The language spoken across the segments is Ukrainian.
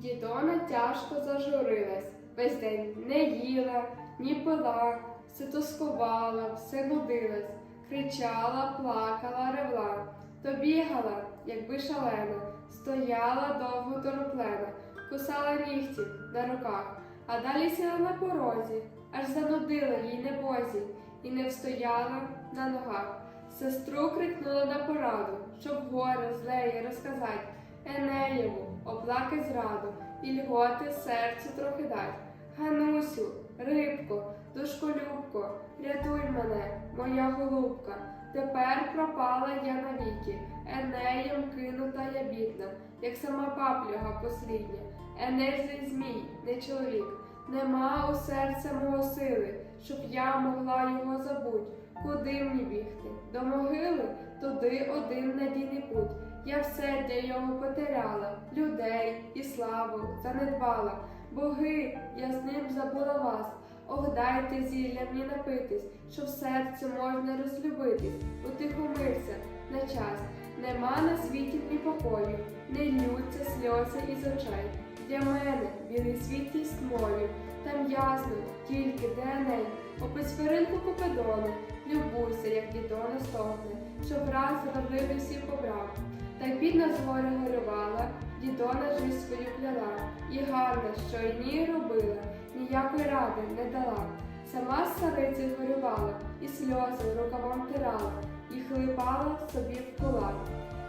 Дідона тяжко зажурилась, весь день не їла, ні пила, все тоскувала, все нудилась, кричала, плакала, ревла, то бігала, якби шалена, стояла довго тороплена, кусала нігті на руках, а далі сіла на порозі, аж занудила їй небозі, і не встояла на ногах. Сестру крикнула на пораду, щоб горе злеє розказать, Енеєву, оплакать зраду, і льготи серцю трохи дать. Ганусю, рибко, душколюбко, рятуй мене, моя голубка. Тепер пропала я навіки, Енеєм кинута я бідна, як сама паплюга послідня. Еней змій, не чоловік, нема у серця мого сили, щоб я могла його забуть. Куди мені бігти? До могили? Туди один надійний путь. Я все для його потеряла, людей і славу занедбала. Боги, я з ним забула вас. Ох, дайте зілля мені напитись, щоб серце можна розлюбитись, утихомирся на час. Нема на світі ні покою, не ллються сльози із очей. Для мене білий світлість тьмою, там ясно, тільки де неї. Опись феринку Купидону, любуйся, як дідона стогне, щоб раз зрадливий всіх побрав. Та й бідна з горя горювала, дідона ж між свою кляла, і гарна, що й ній робила, ніякої ради не дала. Сама з цариці горювала, і сльози рукавом тирала, і хлипала собі в кулак.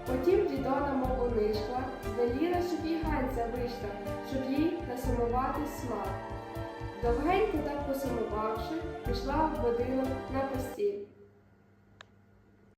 Потім дідона мову нишкла, веліла, щоб їй ганця вийшла, щоб їй насумувати смак. Довгенько так посумувавши, пішла в будинок на постіль.